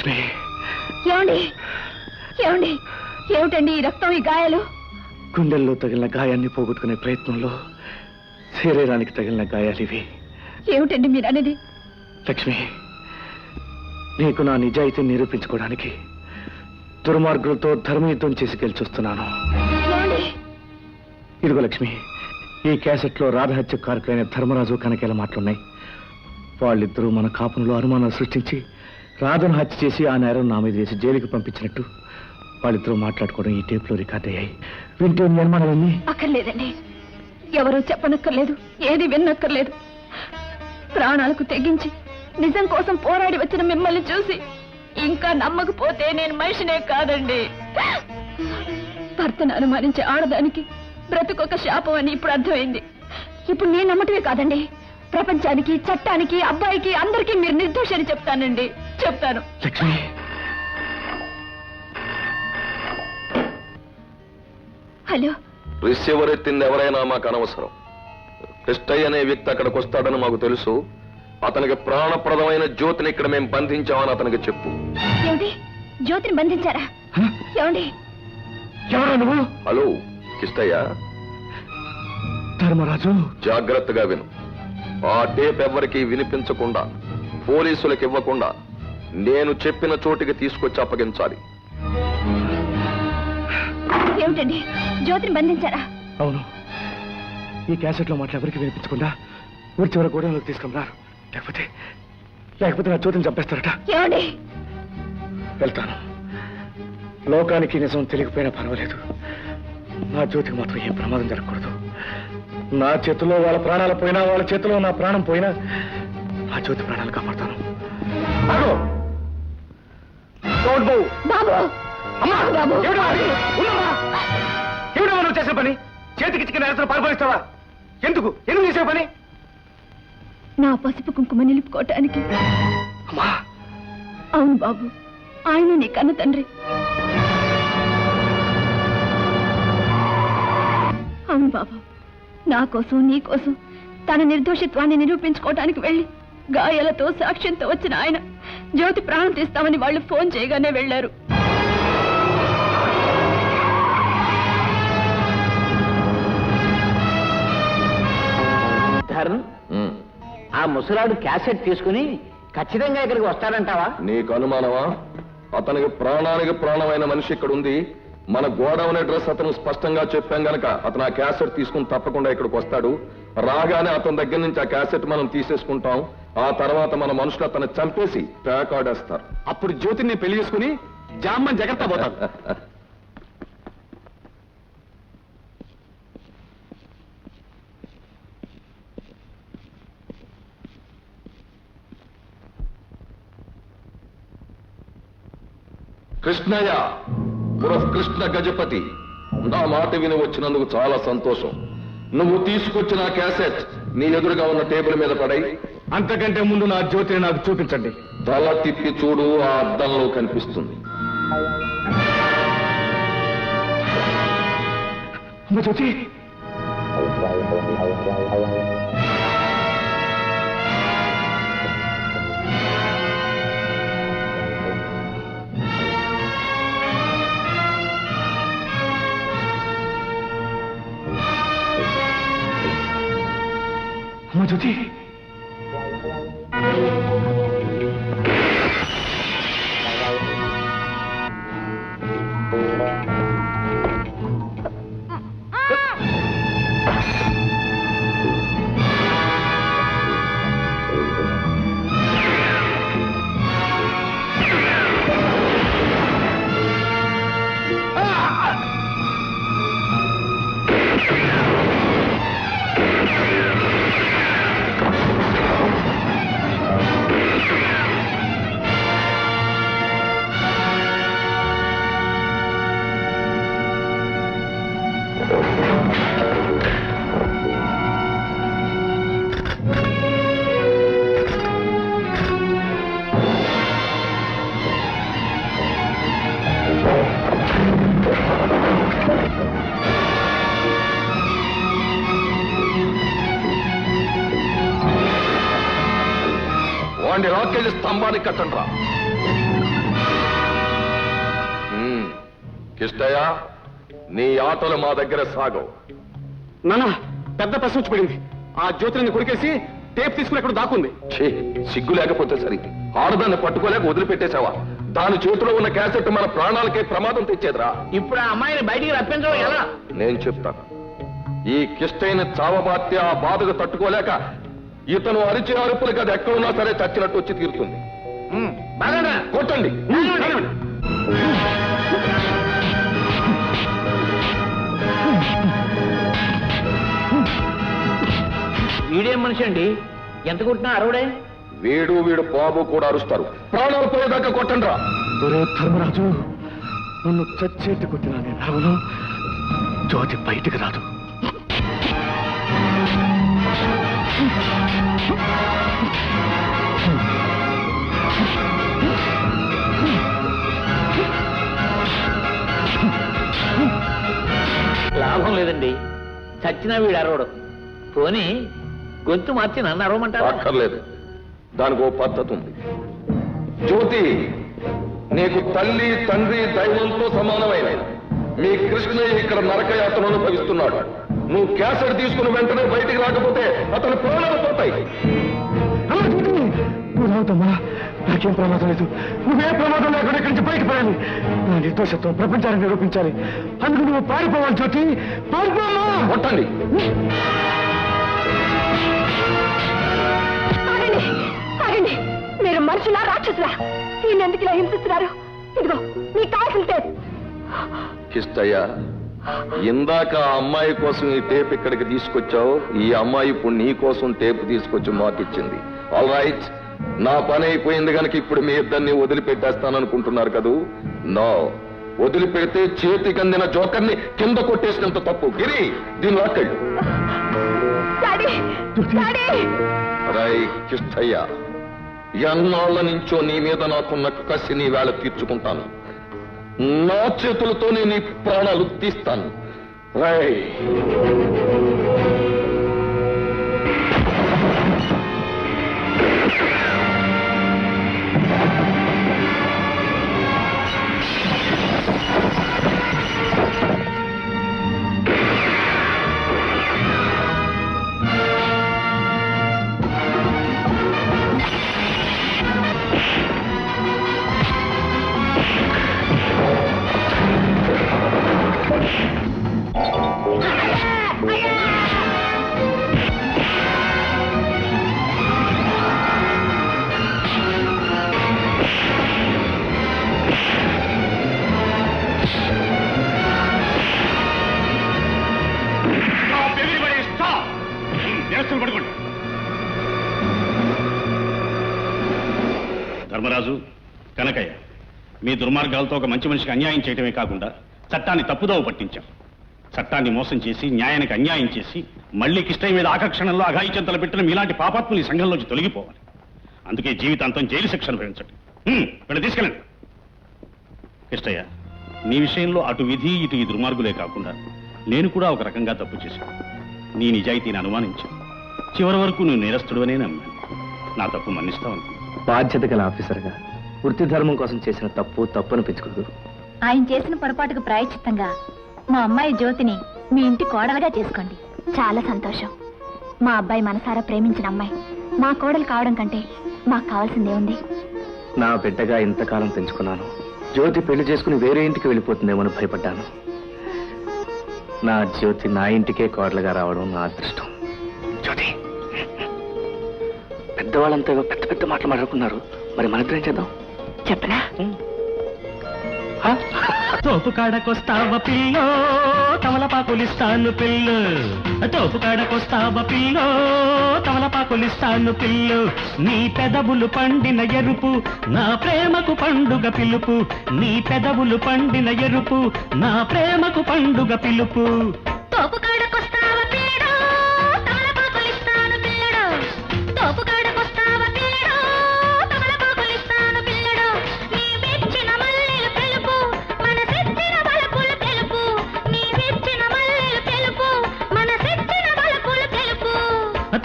లక్ష్మి. ఏమండి? ఏమండి? ఏమిటండి ఈ రక్తం ఈ గాయాలు? గుండెల్లో తగిలిన గాయాన్ని పోగొట్టుకునే ప్రయత్నంలో శరీరానికి తగిలిన గాయాలు ఇవి. ఏమిటండి మీరు అనేది లక్ష్మి నీకు నా నిజాయితీని నిరూపించుకోవడానికి దుర్మార్గులతో ధర్మయుద్ధం చేసి గెలిచొస్తున్నాను. ఇదిగో లక్ష్మి ఈ క్యాసెట్లో రాధహత్య కారకులైన ధర్మరాజు కనకేల మాటలున్నాయి. వాళ్ళిద్దరూ మన కాపునంలో అనుమానాలు సృష్టించి రాధను హత్య చేసి ఆ నేరం నా మీద వేసి జైలుకి పంపించినట్టు వాళ్ళిద్దరూ మాట్లాడుకోవడం ఈ టేప్లో రికార్డ్ అయ్యాయి. వింటే నిర్మాణాలన్నీ అక్కర్లేదండి. ఎవరూ చెప్పనక్కర్లేదు ఏది విన్నక్కర్లేదు. ప్రాణాలకు తెగించి నిజం కోసం పోరాడి వచ్చిన మిమ్మల్ని చూసి ఇంకా నమ్మకపోతే నేను మనిషినే కాదండి. భర్తను అనుమానించే ఆడదానికి బ్రతుకొక శాపం అని ఇప్పుడు అర్థమైంది. ఇప్పుడు నేను నమ్మటమే కాదండి. ప్రపంచానికి చట్టానికి అబ్బాయికి అందరికీ మీరు నిర్దోషని చెప్తానండి. చెప్తాను. లక్ష్మి. హలో. రిసీవర్ ఎత్తింది ఎవరైనా మాకు అనవసరం. కృష్ణయ్య అనే వ్యక్తి అక్కడికి వస్తాడని మాకు తెలుసు. అతనికి ప్రాణప్రదమైన జ్యోతిని ఇక్కడ మేము బంధించామని అతనికి చెప్పు. ఏమిటి జ్యోతిని బంధించారా? ఏమండి? ఎవరా నువ్వు? హలో కిష్టయ్య? ధర్మరాజు. జాగ్రత్తగా విను. ఆ టేప్ ఎవరికి వినిపించకుండా పోలీసులకు ఇవ్వకుండా నేను చెప్పిన చోటికి తీసుకొచ్చి అప్పగించాలి. ఏమిటండి? జ్యోతిని బంధించారా? అవును. ఈ క్యాసెట్లో మాటలు ఎవరికి వినిపించకుండా ఊరి చివరి గోడలోకి తీసుకున్నారు? లేకపోతే లేకపోతే నా జ్యోతిని చంపేస్తారట? ఏమండి? వెళ్తాను. లోకానికి నిజం తెలియకపోయినా పర్వాలేదు. నా జ్యోతికి మాత్రం ఏం ప్రమాదం జరగకూడదు. నా చేతిలో వాళ్ళ ప్రాణాలు పోయినా వాళ్ళ చేతిలో నా ప్రాణం పోయినా నా జ్యోతి ప్రాణాలు కాపాడతాను. ఏమిటమ్మా నువ్వు చేసిన పని? చేతికి చిక్కిన నేరస్తులు పాల్పొలిస్తావా ఎందుకు? ఎందుకు చేసే పని? నా పసుపు కుంకుమ నిలుపుకోవటానికి. అమ్మా! అవును బాబు ఆయన నీ కన్న తండ్రి. అవును బాబు. నా కోసం నీ కోసం తన నిర్దోషిత్వాన్ని నిరూపించుకోవటానికి వెళ్ళి గాయాలతో సాక్ష్యంతో వచ్చిన ఆయన జ్యోతి ప్రాణం తీస్తామని వాళ్ళు ఫోన్ చేయగానే ఉమ్. ఆ ముసలాడు క్యాసెట్ తీసుకుని ఖచ్చితంగా ఇక్కడికి వస్తాడంటావా? నీకు అనుమానమా? అతనికి ప్రాణానికి ప్రాణమైన మనిషి ఇక్కడ ఉంది మన గోడౌన్ అడ్రస్ అతను స్పష్టంగా చెప్పాం గనక అతను ఆ క్యాసెట్ తీసుకుని తప్పకుండా ఇక్కడికి వస్తాడు. రాగానే అతని దగ్గర నుంచి ఆ క్యాసెట్ మనం తీసేసుకుంటాం. ఆ తర్వాత మన మనుషులు అతను చంపేసి ట్రాక్ ఆడేస్తారు. అప్పుడు జ్యోతిని పెళ్ళి చేసుకుని జామ్మని జగత్తా పోతాను కృష్ణయ్య! ఉరఫ్ కృష్ణ గజపతి. నా మాట విని వచ్చినందుకు చాలా సంతోషం. నువ్వు తీసుకొచ్చిన క్యాసెట్ నీ ఎదురుగా ఉన్న టేబుల్ మీద పడై అంతకంటే ముందు నా జ్యోతిని నాకు చూపించండి. తల తిప్పి చూడు ఆ అద్దంలో కనిపిస్తుంది. జ్యోతి. যদি జ్యోతి వాడిని రాకెళ్ళి స్తంభానికి కట్టండి రా. కిష్టయ్య నీ ఆటలు మా దగ్గర సాగవు. నాన్న పెద్ద ప్రశ్న పడింది. ఆ జ్యోతిని కొరికేసి టేప్ తీసుకుని అక్కడ దాక్కుంది. ఛీ, సిగ్గు లేకపోతే సరి ఆడదాన్ని పట్టుకోలేక వదిలిపెట్టేశావా? దాని చేతిలో ఉన్న క్యాసెట్ మన ప్రాణాలకే ప్రమాదం తెచ్చేదిరా. ఇప్పుడు ఆ అమ్మాయిని బయటికి రప్పించడం ఎలా? నేను చెప్తాను. ఈ కిష్టైన చావబాత్య ఆ బాధకు తట్టుకోలేక ఇతను అరిచే అరుపులకు అది ఎక్కడున్నా సరే చచ్చినట్టు వచ్చి తీరుతుంది. బాగా కొట్టండి. వీడేం మనిషి అండి? ఎంత కుట్టినా అరవడే? వీడు వీడు బాబు కూడా అరుస్తారు. ప్రాణాలు పోయేదాకా కొట్టండి రా ఒరే ధర్మరాజు నన్ను చచ్చేట్టు కొట్టినా నేను రావను జ్యోతి బయటికి రాదు. లేదండి. చచ్చినా వీడు అరవడు. పోనీ గొంతు మార్చి నన్ను అరవమంటారా? అక్కర్లేదు. దానికి ఓ పద్ధతి ఉంది. జ్యోతి నీకు తల్లి తండ్రి దైవంతో సమానమైన మీ కృష్ణయ్య ఇక్కడ నరకయాత్రను అనుభవిస్తున్నాడు. నువ్వు క్యాసెట్ తీసుకుని వెంటనే బయటికి రాకపోతే అతని ప్రాణాలు పోతాయి. రావుతమ్మా నాకేం ప్రమాదం లేదు. నువ్వే ప్రమాదం లేకుండా ఇక్కడి నుంచి బయట పడాలి నా నిర్దోషత్వం ప్రపంచానికి నిరూపించాలి. అందుకు నువ్వు పారిపోవాలి జ్యోతి. పారిపోమ్మా! కొట్టండి. ఆగండి. ఆగండి. మీరు మనుషులా రాక్షసులా? ఈయన ఎందుకు ఇలా హింసిస్తున్నారు? ఇదిగో నీకు కావాల్సిన టేప్. కిష్టయ్య ఇందాక ఆ అమ్మాయి కోసం ఈ టేప్ ఇక్కడికి తీసుకొచ్చావు. ఈ అమ్మాయి ఇప్పుడు నీ కోసం టేప్ తీసుకొచ్చి మాకిచ్చింది. ఆల్ రైట్ నా పని అయిపోయింది కనుక ఇప్పుడు మీ ఇద్దరిని వదిలిపెట్టేస్తాననుకుంటున్నారు కదూ? నో. వదిలిపెడితే చేతికి అందిన జోకర్ని కింద కొట్టేసినంత తప్పు. గిరి దీని లాక్కళ్ళు. రై కిష్టయ్య ఎన్నాళ్ళ నుంచో నీ మీద నాకున్న కసి నీ వేళ తీర్చుకుంటాను. నా చేతులతోనే నీ ప్రాణాలు తీస్తాను. రై. ధర్మరాజు కనకయ్య మీ దుర్మార్గాలతో ఒక మంచి మనిషికి అన్యాయం చేయటమే కాకుండా చట్టాన్ని తప్పుదోవ పట్టించాం. చట్టాన్ని మోసం చేసి న్యాయానికి అన్యాయం చేసి మళ్ళీ కిష్టయ్య మీద ఆకర్షణలో అఘాయిచంతలు పెట్టిన మీలాంటి పాపాత్ములు ఈ సంఘంలోంచి తొలగిపోవాలి. అందుకే జీవితాంతం జైలు శిక్షణ భరించండి. వీళ్ళు తీసుకెళ్ళండి. కిష్టయ్య నీ విషయంలో అటు విధి ఇటు ఈ దుర్మార్గులే కాకుండా నేను కూడా ఒక రకంగా తప్పు చేశాను. నీ నిజాయితీని అనుమానించాను. చివరి వరకు నువ్వు నేరస్తుడువనే నమ్మాను. నా తప్పు మన్నిస్తావు బాధ్యత గల ఆఫీసర్గా వృత్తి ధర్మం కోసం చేసిన తప్పు తప్పును పెంచుకోదు ఆయన చేసిన పొరపాటుకు ప్రాయచిత్తంగా మా అమ్మాయి జ్యోతిని మీ ఇంటి కోడలుగా చేసుకోండి. చాలా సంతోషం. మా అబ్బాయి మనసారా ప్రేమించిన అమ్మాయి. మా కోడలు కావడం కంటే మాకు కావాల్సిందే ఉంది. నా బిడ్డగా ఇంతకాలం పెంచుకున్నాను. జ్యోతి పెళ్ళి చేసుకుని వేరే ఇంటికి వెళ్ళిపోతుందేమని భయపడ్డాను. నా జ్యోతి నా ఇంటికే కోడలుగా రావడం నా అదృష్టం. పెద్దవాళ్ళంతా ఏవో పెద్ద పెద్ద మాటలు మాట్లాడుకున్నారు. మరి మన ఇద్దరం చేద్దాం? చెప్పనా? తోపు కాడకొస్తావ పిల్లో? తమలపాకులిస్తాను పిల్లు. తోపు కాడకొస్తావ పిల్లో? తమలపాకులిస్తాను పిల్లు. నీ పెదవులు పండిన ఎరుపు నా ప్రేమకు పండుగ పిలుపు. నీ పెదవులు పండిన ఎరుపు నా ప్రేమకు పండుగ పిలుపు. తోపుకాడకొస్తావా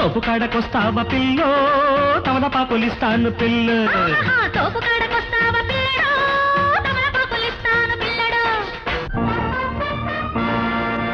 తోపు కాడకొస్తావా పిల్లో తమలపాకులిస్తాను పిల్లు. పిల్ల తోపుకాడకొస్తావా